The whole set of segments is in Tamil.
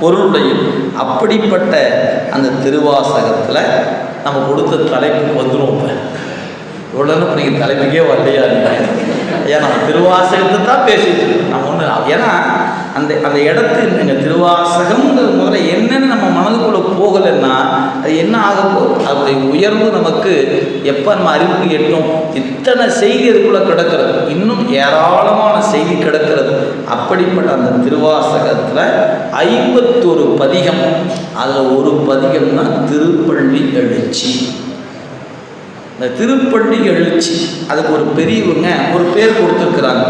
பொருளுடையும் அப்படிப்பட்ட அந்த திருவாசகத்தில் நம்ம கொடுத்த தலைப்புக்கு வந்துடும் இப்போ. இவ்வளோ இப்போ நீங்கள் தலைப்புக்கே வரலையா ஏன் நம்ம திருவாசகத்தை தான் பேசிட்டு நம்ம ஒன்று ஏன்னா அந்த அந்த இடத்து நீங்கள் திருவாசகம்ங்கிறது முதல்ல என்னென்னு நம்ம மனதுக்குள்ளே போகலைன்னா அது என்ன ஆக போகுது? அதனுடைய உயர்வு நமக்கு எப்போ நம்ம அறிவுக்கு எட்டும்? இத்தனை செய்தி அதுக்குள்ளே கிடக்கிறது. இன்னும் ஏராளமான செய்தி கிடக்கிறது. அப்படிப்பட்ட அந்த திருவாசகத்தில் ஐம்பத்தொரு பதிகம். அதில் ஒரு பதிகம்னா திருப்பள்ளி எழுச்சி. இந்த திருப்பள்ளி எழுச்சி அதுக்கு ஒரு பெரியவங்க ஒரு பேர் கொடுத்துருக்குறாங்க.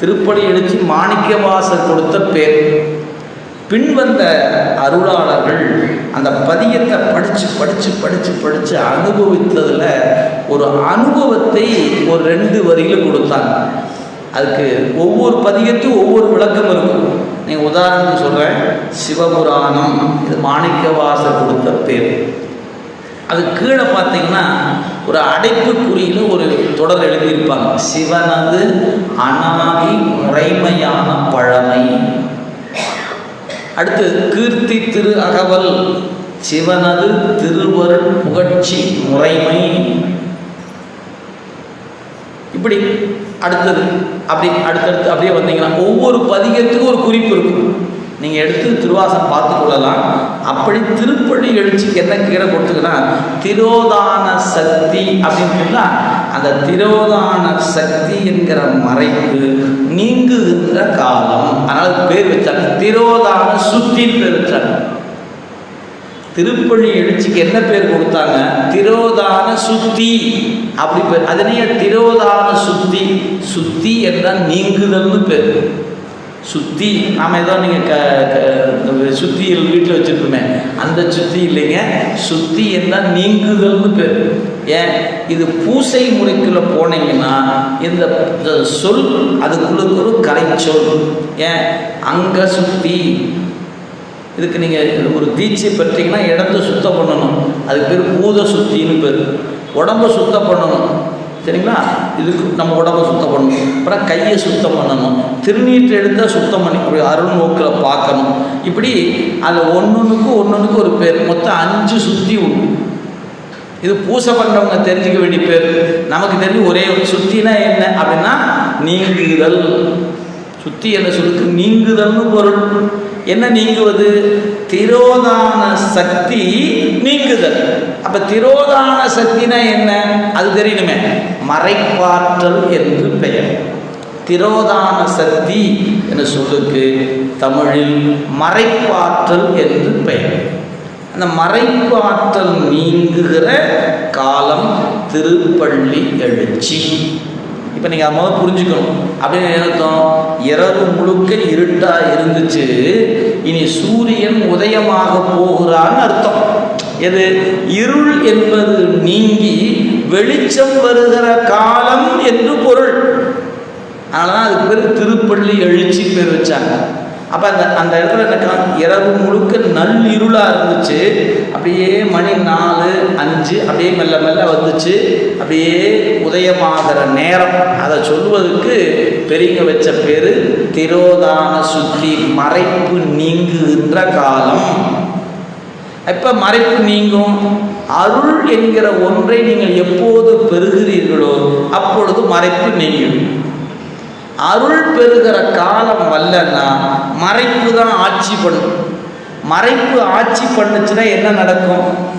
திருப்பள்ளி எழுச்சி மாணிக்கவாசர் கொடுத்த பேர். பின்வந்த அருளாளர்கள் அந்த பதியத்தை படித்து படித்து படித்து படித்து அனுபவித்ததில் ஒரு அனுபவத்தை ஒரு ரெண்டு வரியில் கொடுத்தாங்க. அதுக்கு ஒவ்வொரு பதியத்துக்கும் ஒவ்வொரு விளக்கம் இருக்கும். நீங்கள் உதாரணத்துக்கு சொல்கிறேன் சிவபுராணம் இது மாணிக்கவாசர் கொடுத்த பேர். அது கீழே பார்த்தீங்கன்னா ஒரு அடைப்புக்குறியில் ஒரு தொடர் எழுதியிருப்பாங்க. சிவனது அனாதி முறைமையான பழமை. அடுத்து கீர்த்தி திரு அகவல் சிவனது திருவருள் புகழ்ச்சி முறைமை. இப்படி அடுத்தது அப்படி அடுத்தடுத்து அப்படியே வந்தீங்கன்னா ஒவ்வொரு பதிகத்துக்கும் ஒரு குறிப்பு இருக்கும். நீங்கள் எடுத்து திருவாசம் பார்த்து கொள்ளலாம். அப்படி திருப்பள்ளி எழுச்சிக்கு என்ன கீரை கொடுத்துக்கன்னா திரோதான சக்தி அப்படின்னு சொன்னா அந்த திரோதான சக்தி என்கிற மறைப்பு நீங்குகின்ற காலம். அதனால் பேர் வச்சாங்க. திரோதான சுத்தின்னு பேர் வச்சாங்க. திருப்பள்ளி எழுச்சிக்கு என்ன பேர் கொடுத்தாங்க? திரோதான சுத்தி. அப்படி பேர் அதனையே திரோதான சுத்தி. சுத்தி என்றால் நீங்குதல்னு பேர். சுத்தி நாம் ஏதோ நீங்கள் க க- சுத்தி வீட்டில் வச்சுருப்போமே அந்த சுத்தி இல்லைங்க. சுத்தி என்றால் நீங்குதல்னு பேர். ஏன்? இது பூசை முறைக்குள்ள போனீங்கன்னா இந்த இந்த சொல் அதுக்குள்ள ஒரு கலைச்சொல். ஏன்? அங்க சுத்தி இதுக்கு நீங்கள் ஒரு தீட்சை பெற்றீங்கன்னா இடத்த சுத்தம் பண்ணணும். அதுக்கு பேர் பூத சுத்தின்னு பேர். உடம்ப சுத்தம் பண்ணணும். சரிங்களா? இதுக்கு நம்ம உடம்ப சுத்தம் பண்ணணும். அப்புறம் கையை சுத்தம் பண்ணணும். திருநீட்டு எடுத்தால் சுத்தம் பண்ணி அருள் நோக்கில் பார்க்கணும். இப்படி அது ஒன்னொன்றுக்கும் ஒன்றுக்கும் ஒரு பேர். மொத்தம் அஞ்சு சுத்தி உண்டு. இது பூசை பண்ணுறவங்க தெரிஞ்சுக்க வேண்டிய பேர். நமக்கு தெரிஞ்சு ஒரே சுத்தினா என்ன? அப்படின்னா நீங்குதல். சுத்தி என்ன சொல்லுக்கு நீங்குதல்னு பொருள். என்ன நீங்குவது? திரோதான சக்தி நீங்குதல். அப்ப திரோதான சக்தினா என்ன? அது தெரியணுமே. மறைப்பாற்றல் என்று பெயர். திரோதான சக்தி என்ற சொல்லுக்கு தமிழில் மறைப்பாற்றல் என்று பெயர். அந்த மறைப்பாற்றல் நீங்குகிற காலம் திருப்பள்ளி எழுச்சி. இப்போ நீங்கள் அதை புரிஞ்சுக்கணும். அப்படின்னு என்ன அர்த்தம்? இரவு முழுக்க இருட்டாக இருந்துச்சு. இனி சூரியன் உதயமாக போகிறான்னு அர்த்தம். எது? இருள் என்பது நீங்கி வெளிச்சம் வருகிற காலம் என்று பொருள். அதனால அதுக்கு பேர் திருப்பள்ளி எழுச்சி பேர் வச்சாங்க. அப்போ அந்த அந்த இடத்துல என்ன இரவு முழுக்க நல்லிருளாக இருந்துச்சு. அப்படியே மணி நாலு அஞ்சு அப்படியே மெல்ல மெல்ல வந்துச்சு. அப்படியே உதயமாகிற நேரம். அதை சொல்வதற்கு பெரியங்க வச்ச பேர் திரோதான சுத்தி மறைப்பு நீங்குகின்ற காலம். எப்போ மறைப்பு நீங்கும்? அருள் என்கிற ஒன்றை நீங்கள் எப்போது பெறுகிறீர்களோ அப்பொழுது மறைப்பு நீங்கும். அருள் பெறுகிற காலம் வல்லன்னா மறைப்பு தான் ஆட்சி பண்ணும் மறைப்பு ஆட்சி பண்ணுச்சுன்னா என்ன நடக்கும்?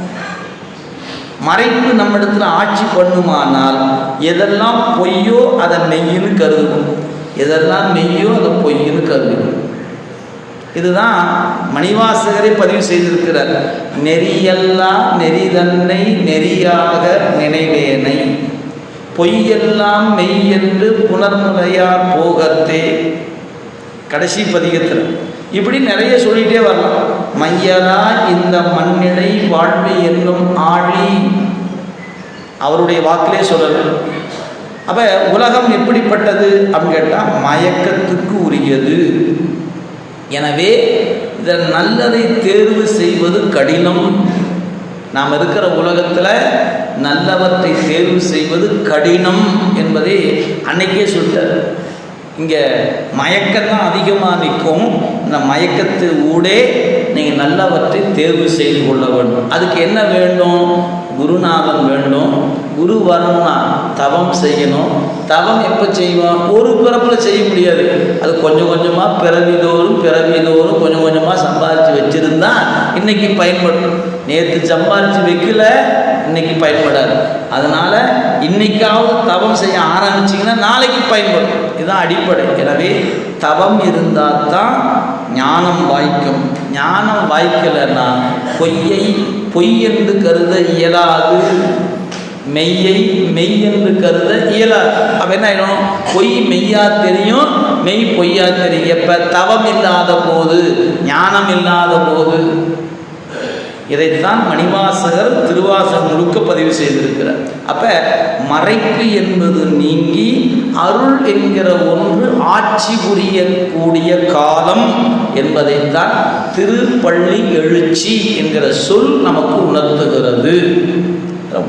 மறைப்பு நம்ம இடத்துல ஆட்சி பண்ணுமானால் எதெல்லாம் பொய்யோ அதை மெய்யின்னு கருதுவோம். எதெல்லாம் மெய்யோ அதை பொய்யின்னு கருதுவோம். இதுதான் மணிவாசகரே பதிவு செய்திருக்கிறார். நெறியெல்லாம் நெறிதன்னை நெறியாக நினைவேனை. பொய்யெல்லாம் மெய் என்று புனர்முறையார் போகத்தே. கடைசி பதிகத்தில். இப்படி நிறைய சொல்லிட்டே வரலாம். மையலா இந்த மண்ணிடை வாழ்வு என்னும் ஆழி. அவருடைய வாக்கிலே சொல்லல. அப்ப உலகம் எப்படிப்பட்டது அப்படின்னு கேட்டால் மயக்கத்துக்கு உரியது. எனவே இதன் நல்லதை தேர்வு செய்வது கடினம். நாம் இருக்கிற உலகத்தில் நல்லவற்றை தேர்வு செய்வது கடினம் என்பதை அன்னைக்கே சொல்லிட்டார். இங்கே மயக்கம்தான் அதிகமாக நிற்கும். இந்த மயக்கத்து ஊடே நீங்கள் நல்லவற்றை தேர்வு செய்து கொள்ள வேண்டும். அதுக்கு என்ன வேண்டும்? குருநாதன் வேண்டும். குரு வரணும்னா தவம் செய்யணும். தவம் எப்போ செய்வோம் ஒரு பிறப்பில் செய்ய முடியாது. அது கொஞ்சம் கொஞ்சமாக பிறவிதோறும் பிறவிதோறும் கொஞ்சம் கொஞ்சமாக சம்பாதிச்சு வச்சுருந்தா இன்றைக்கி பயன்படும். நேற்று சம்பாதிச்சு வைக்கல இன்றைக்கி பயன்படாது. அதனால் இன்றைக்காவது தவம் செய்ய ஆரம்பிச்சிங்கன்னா நாளைக்கு பயன்படும். இதுதான் அடிப்படை. எனவே தவம் இருந்தால் தான் ஞானம் வாய்க்கும். ஞானம் வாய்க்கலைன்னா பொய்யை பொய் என்று கருத இயலாது. மெய்யை மெய் என்று கருத இயலாது. அப்போ என்ன ஆகிடும் பொய் மெய்யா தெரியும் மெய் பொய்யா தெரியும். எப்போ? தவம் இல்லாத போது ஞானம் இல்லாத போது. இதைத்தான் மணிவாசகர் திருவாசகம் முழுக்க பதிவு செய்திருக்கிறார். அப்ப மறைப்பு என்பது நீங்கி அருள் என்கிற ஒன்று ஆட்சி புரியக்கூடிய காலம் என்பதைத்தான் திருப்பள்ளி எழுச்சி என்கிற சொல் நமக்கு உணர்த்துகிறது.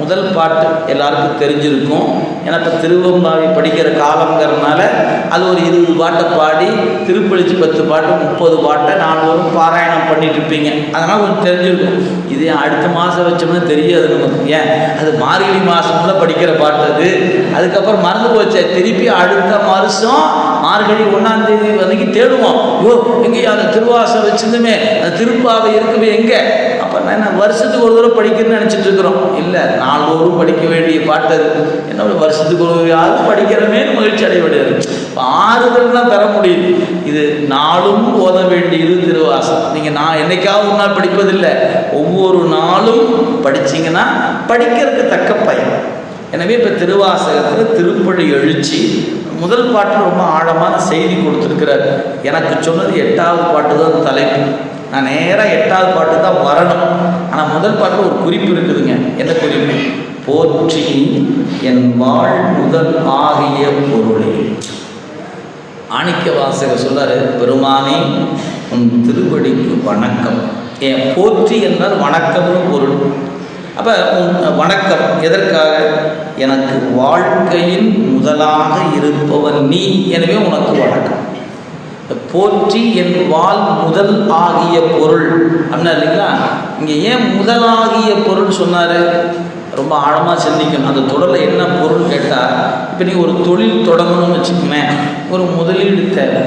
முதல் பாட்டு எல்லாருக்கும் தெரிஞ்சிருக்கும். ஏன்னா இப்போ திருவம்பாவை படிக்கிற காலங்கிறதுனால அது ஒரு இருபது பாட்டை பாடி திருப்பளிச்சு பத்து பாட்டு முப்பது பாட்டை நால்வரும் பாராயணம் பண்ணிட்டு இருப்பீங்க அதனால் கொஞ்சம் தெரிஞ்சிருக்கும். இது அடுத்த மாதம் வச்சோம்னா தெரியாது நமக்கு. ஏன்? அது மார்கழி மாதம்ல படிக்கிற பாட்டு அது. அதுக்கப்புறம் மறந்து போச்சு. திருப்பி அடுத்த வருஷம் மார்கழி ஒன்றாம் தேதி வரைக்கும் தேடுவோம். ஓ எங்கேயா அந்த திருவாசம் வச்சிருந்துமே. அந்த திருப்பாவை இருக்குமே எங்கே? அப்போ நான் வருஷத்துக்கு ஒரு தடவை படிக்கிறேன்னு நினச்சிட்டு இருக்கிறோம். இல்லை நாள்தோறும் படிக்க வேண்டிய பாட்டு அது. என்ன வருஷத்துக்கு ஒரு யாரும் படிக்கிறமே மகிழ்ச்சி அடைய முடியாது இப்போ ஆறுதல் தான் முடியுது. இது நாளும் ஓத வேண்டியது திருவாசம் நீங்கள் நான் என்னைக்காவது ஒரு நாள் படிப்பதில்லை. ஒவ்வொரு நாளும் படிச்சீங்கன்னா படிக்கிறதுக்கு தக்க பயன். எனவே இப்போ திருவாசகத்தில் திருப்பழி எழுச்சி முதல் பாட்டில் ரொம்ப ஆழமான செய்தி கொடுத்துருக்கிறார். எனக்கு சொன்னது எட்டாவது பாட்டு தான் தலைப்பு. நான் நேராக எட்டாவது பாட்டு தான் வரணும். ஆனால் முதல் பாட்டில் ஒரு குறிப்பு இருக்குதுங்க. என்ன குறிப்பு? போற்றி என் வாழ் முதல் ஆகிய பொருளே. ஆணிக்க வாசகர் சொல்றாரு பெருமானே உன் திருவடிக்கு வணக்கம். ஏன்? போற்றி என்றால் வணக்கம்னு பொருள். அப்போ வணக்கம் எதற்காக? எனக்கு வாழ்க்கையின் முதலாக இருப்பவன் நீ. எனவே உனக்கு வணக்கம். போற்றி என் வாழ் முதல் ஆகிய பொருள். அப்படின்னா இல்லைங்களா? இங்கே ஏன் முதலாகிய பொருள் சொன்னார்? ரொம்ப ஆழமாக சிந்திக்கணும். அந்த தொடரில் என்ன பொருள் கேட்டால் இப்போ நீங்கள் ஒரு தொழில் தொடங்கணும்னு வச்சுக்கோங்க ஒரு முதலீடு தேவை.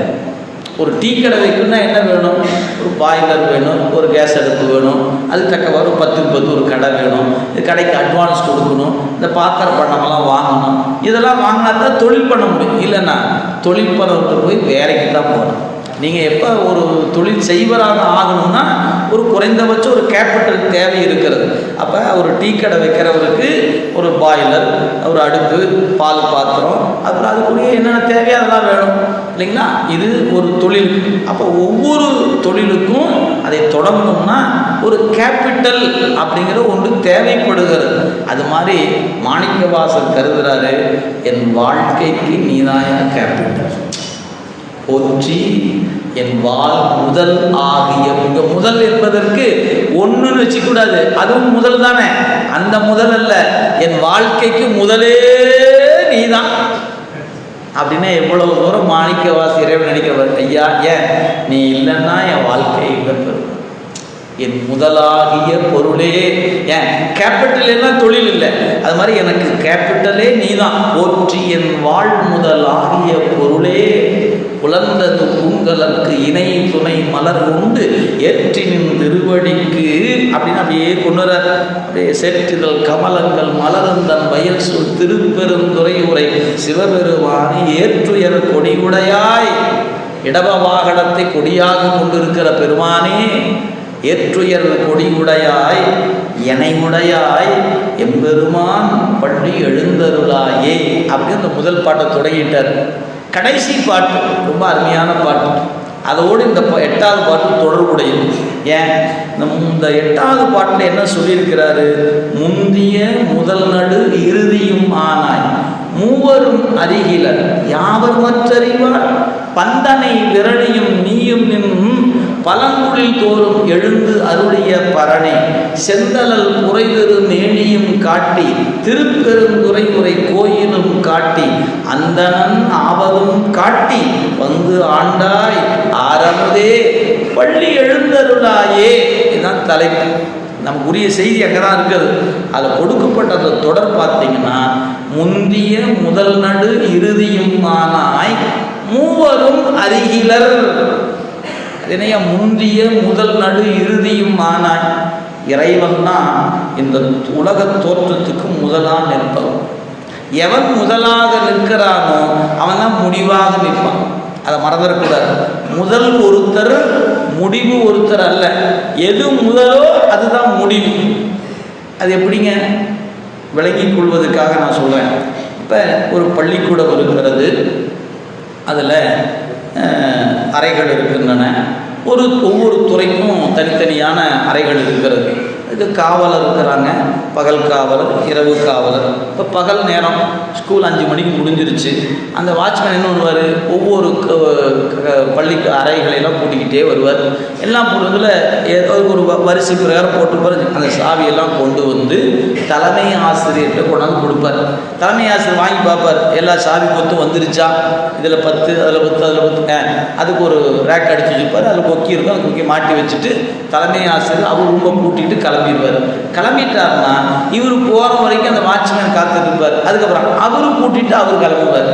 ஒரு டீ கடை வைக்கணும்னா என்ன வேணும்? ஒரு பாய்லர் வேணும் ஒரு கேஸ் அடுப்பு வேணும். அதுக்கு தக்கவாறு ஒரு பத்துக்கு பத்து ஒரு கடை வேணும். இந்த கடைக்கு அட்வான்ஸ் கொடுக்கணும். இந்த பாத்திர பண்டமெல்லாம் வாங்கணும். இதெல்லாம் வாங்கினா தான் தொழில் பண்ண முடியும். இல்லைன்னா தொழில் பண்ண போய் வேலைக்கு தான் போகணும். நீங்கள் எப்போ ஒரு தொழில் செய்வராக ஆகணும்னா ஒரு குறைந்தபட்சம் ஒரு கேபிட்டல் தேவை இருக்கிறது. அப்போ ஒரு டீ கடை வைக்கிறவருக்கு ஒரு பாய்லர் ஒரு அடுப்பு பால் பாத்திரம் அப்புறம் அதுக்குரிய என்னென்ன தேவையோ அதெல்லாம் வேணும். இல்லைங்களா? இது ஒரு தொழில். அப்போ ஒவ்வொரு தொழிலுக்கும் அதை தொடங்கணும்னா ஒரு கேபிட்டல் அப்படிங்கிற ஒன்று தேவைப்படுகிறது. அது மாதிரி மாணிக்கவாசர் கருதுகிறாரு என் வாழ்க்கைக்கு நீதாயா கேபிட்டல் போற்றி என் வாழ் முதல் ஆகிய இங்க முதல் என்பதற்கு ஒன்றுன்னு வச்சுக்கூடாது. அதுவும் முதல் தானே. அந்த முதல் அல்ல. என் வாழ்க்கைக்கு முதலே நீதான். அப்படின்னா எவ்வளவு தூரம் மாணிக்கவாசி இறைவன் நினைக்கிறவர் ஐயா ஏன்? நீ இல்லைன்னா என் வாழ்க்கை இல்லை பெறும் என் முதலாகிய பொருளே. ஏன்? கேபிட்டல் எல்லாம் தொழில் இல்லை. அது மாதிரி எனக்கு கேபிட்டலே நீதான். போற்றி என் வாழ் முதலாகிய பொருளே. புலந்தது பூங்கலருக்கு இணை துணை மலர் உண்டு. ஏற்றினின் திருவடிக்கு அப்படின்னு அப்படியே கொண்டுற அப்படியே செற்றிதழ் கமலங்கள் மலர்ந்தன் வயல் சூழ் திருப்பெருந்துறை உரை சிவபெருமானி ஏற்றுயர் கொடியுடையாய். இடப வாகனத்தை கொடியாக கொண்டிருக்கிற பெருமானே ஏற்றுயர் கொடியுடையாய் எனையுடையாய் எம்பெருமான் பள்ளி எழுந்தருளாயே அப்படின்னு அந்த முதல் பாட்டை தொடங்கிட்டார். கடைசி பாட்டு ரொம்ப அருமையான பாட்டு. அதோடு இந்த எட்டாவது பாட்டு தொடர்புடையது ஏன்? இந்த இந்த எட்டாவது பாட்டில் என்ன சொல்லியிருக்கிறாரு? முந்திய முதல் நடு இறுதியும் ஆனாய். மூவரும் அறிகிலர். யாவர் மற்றறிவார் பந்தனை விரணியும் நீயும் நின்னும் பழங்குழில் தோறும் எழுந்து அருளிய பரணி. செந்தலல் குறைதரு மேனியும் காட்டி திருப்பெருந்துறை உரை கோயிலும் காட்டி அந்தனன் ஆவதும் காட்டி வந்து ஆண்டாய் ஆரமுதே பள்ளி எழுந்தருளாயே இதுதான் தலைப்பு. நமக்கு உரிய செய்தி அங்கே தான் இருக்குது. அதில் கொடுக்கப்பட்ட அந்த தொடர் பார்த்தீங்கன்னா முந்திய முதல் நடு இறுதியும் ஆனாய் மூவரும் அருகிலர். அதனைய முந்திய முதல் நடு இறுதியும் ஆனாய் இறைவன் தான் இந்த உலக தோற்றத்துக்கு முதலாக நிற்பவன். எவன் முதலாக நிற்கிறானோ அவன் தான் முடிவாக நிற்பான். அதை மறந்துடக்கூடாது முதல் ஒருத்தர் முடிவு ஒருத்தர் அல்ல. எது முதலோ அதுதான் முடிவு. அது எப்படிங்க? விளங்கிக் கொள்வதற்காக நான் சொல்கிறேன் இப்போ ஒரு பள்ளிக்கூடம் இருக்கிறது. அதில் அறைகள் இருக்கின்றன. ஒரு ஒவ்வொரு துறைக்கும் தனித்தனியான அறைகள் இருக்கிறது. இது காவலர் இருக்கிறாங்க. பகல் காவலர் இரவு காவலர். இப்போ பகல் நேரம் ஸ்கூல் அஞ்சு மணிக்கு முடிஞ்சிருச்சு. அந்த வாட்ச்மேன் என்ன பண்ணுவார்? ஒவ்வொரு க- பள்ளி அறைகளையெல்லாம் பூட்டிக்கிட்டே வருவார். எல்லாம் போடுறதுல ஏதோ ஒரு வ- வரிசை பிரகாரம் போட்டு அந்த சாவியெல்லாம் கொண்டு வந்து தலைமை ஆசிரியர்கிட்ட கொண்டாந்து கொடுப்பார். தலைமை ஆசிரியர் வாங்கி பார்ப்பார். எல்லா சாவி கொத்தும் வந்துருச்சா? இதில் பத்து அதில் பத்து அதில் பத்து அதுக்கு ஒரு ரேக் அடிச்சு வச்சுப்பார் அதில் கொக்கி இருக்கும். அந்த கொக்கி மாட்டி வச்சுட்டு தலைமை ஆசிரியர் அவர் ரூமை கலந்து கிளம்பிடுவார். கிளம்பிட்டாருன்னா இவர் போகிற வரைக்கும் அந்த வாட்ச்மேன் காத்துட்டு அதுக்கப்புறம் அவரு கூட்டிட்டு அவர் கிளம்புவார்.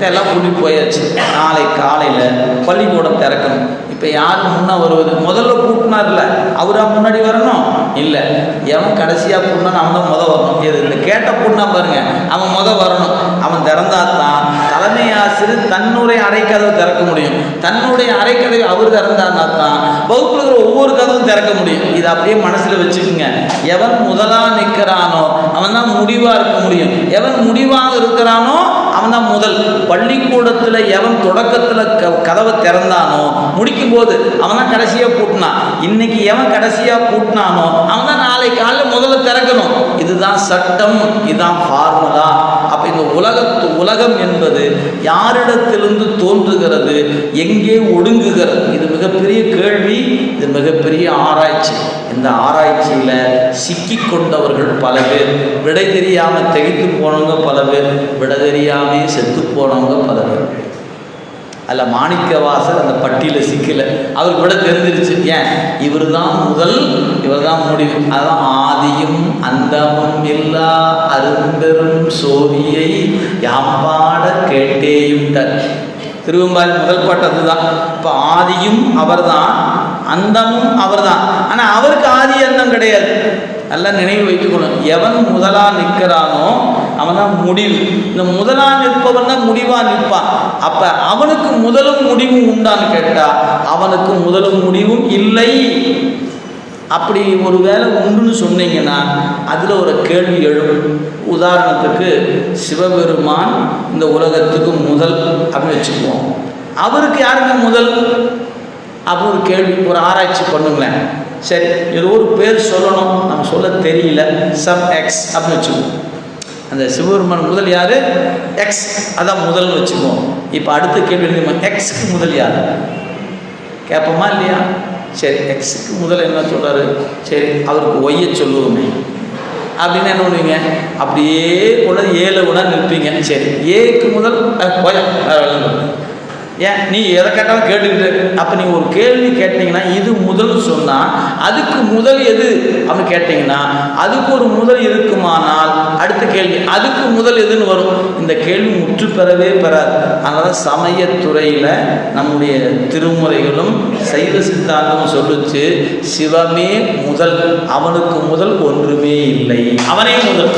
எல்லாம் கூட்டிகிட்டு போயாச்சு. நாளை காலையில் பள்ளிக்கூடம் திறக்கணும். இப்போ யார் முன்னே வருவது? முதல்ல கூட்டினார்ல. அவரா முன்னாடி வரணும்? இல்லை. எவன் கடைசியாக கூட்டினான் அவன் தான் முதல் வரணும். இது இந்த கேட்ட கூட்டினா பாருங்க. அவன் முத வரணும். அவன் திறந்தா தான் தலைமை ஆசிரியர் தன்னுடைய அறைக்கதவை திறக்க முடியும். தன்னுடைய அறைக்கதவை அவர் திறந்தார்னா தான் வகுப்பில் இருக்கிற ஒவ்வொரு கதவும் திறக்க முடியும். இது அப்படியே மனசில் வச்சுக்கோங்க. எவன் முதலா நிற்கிறானோ அவன் தான் முடிவாக இருக்க முடியும். எவன் முடிவாக இருக்கிறானோ அவன் தான் முதல். பள்ளிக்கூடத்தில் எவன் தொடக்கத்தில் கதவை திறந்தானோ முடிக்கும் போது அவன் தான் கடைசியாக பூட்டினான் இன்னைக்கு எவன் கடைசியாக பூட்டினானோ அவன் தான் நாளை காலையில் முதல்ல திறக்கணும். இதுதான் சட்டம் இதுதான் ஃபார்முலா அப்போ இந்த உலகத்து உலகம் என்பது யாரிடத்திலிருந்து தோன்றுகிறது எங்கே ஒடுங்குகிறது? இது மிகப்பெரிய கேள்வி இது மிகப்பெரிய ஆராய்ச்சி. இந்த ஆராய்ச்சியில் சிக்கி கொண்டவர்கள் பல பேர் விடை தெரியாமல் திகைத்து போனவங்க பல பேர் விடை தெரியாமே செத்து போனவங்க பல பேர். அதில் மாணிக்கவாசர் அந்த பட்டியில் சிக்கலை. அவருக்கு கூட தெரிஞ்சிருச்சு. ஏன்? இவர் தான் முதல் இவர் தான் முடிவு. அதான் ஆதியும் அந்தமும் இல்லா அரும்பெரும் சோதியை யாப்பாட கேட்டேயுண்டர் திருவம்பால் முதல் பாட்டு தான் இப்போ ஆதியும் அவர்தான் அந்தமும் அவர் தான் ஆனால் அவருக்கு ஆதி அந்தம் கிடையாது. நல்லா நினைவு வைத்துக்கணும் எவன் முதலாக நிற்கிறானோ அவன் தான் முடிவு. இந்த முதலாக நிற்பவன் தான் முடிவாக நிற்பான் அப்போ அவனுக்கு முதலும் முடிவும் உண்டான்னு கேட்டால் அவனுக்கு முதலும் முடிவும் இல்லை. அப்படி ஒரு வேலை உண்டுன்னு சொன்னீங்கன்னா அதில் ஒரு கேள்வி எழும். உதாரணத்துக்கு சிவபெருமான் இந்த உலகத்துக்கு முதல் அப்படின்னு வச்சுக்குவோம். அவருக்கு யாருங்க முதல்? அப்படி ஒரு கேள்வி ஒரு ஆராய்ச்சி பண்ணுங்களேன். சரி ஏதோ ஒரு பேர் சொல்லணும். நம்ம சொல்ல தெரியல. சம் எக்ஸ் அப்படின்னு வச்சுக்குவோம். அந்த சிவபெருமான் முதல் யார்? எக்ஸ் அதான் முதல்னு வச்சுக்குவோம். இப்போ அடுத்த கேள்வி என்ன எக்ஸுக்கு முதல் யார்? கேட்போமா இல்லையா? சரி எக்ஸுக்கு முதல் என்ன சொல்கிறார் சரி அவருக்கு ஒய்ய சொல்லுவோமே. அப்படின்னு என்ன பண்ணுவீங்க? அப்படியே கூட ஏழு கூட நிற்பீங்க சரி ஏக்கு முதல் அஹ், ஒய், ஏன்? நீ எதை கேட்டாலும் கேட்டுக்கிட்டு அப்போ நீங்கள் ஒரு கேள்வி கேட்டீங்கன்னா இது முதல் சொன்னால் அதுக்கு முதல் எது? அப்படின்னு கேட்டிங்கன்னா அதுக்கு ஒரு முதல் இருக்குமானால் அடுத்த கேள்வி அதுக்கு முதல் எதுன்னு வரும். இந்த கேள்வி முற்று பெறவே பெறாது. அதனால் சமயத்துறையில் நம்முடைய திருமுறைகளும் சைவ சித்தாந்தமும் சொல்லிச்சு சிவமே முதல் அவனுக்கு முதல் ஒன்றுமே இல்லை. அவனே முதல்.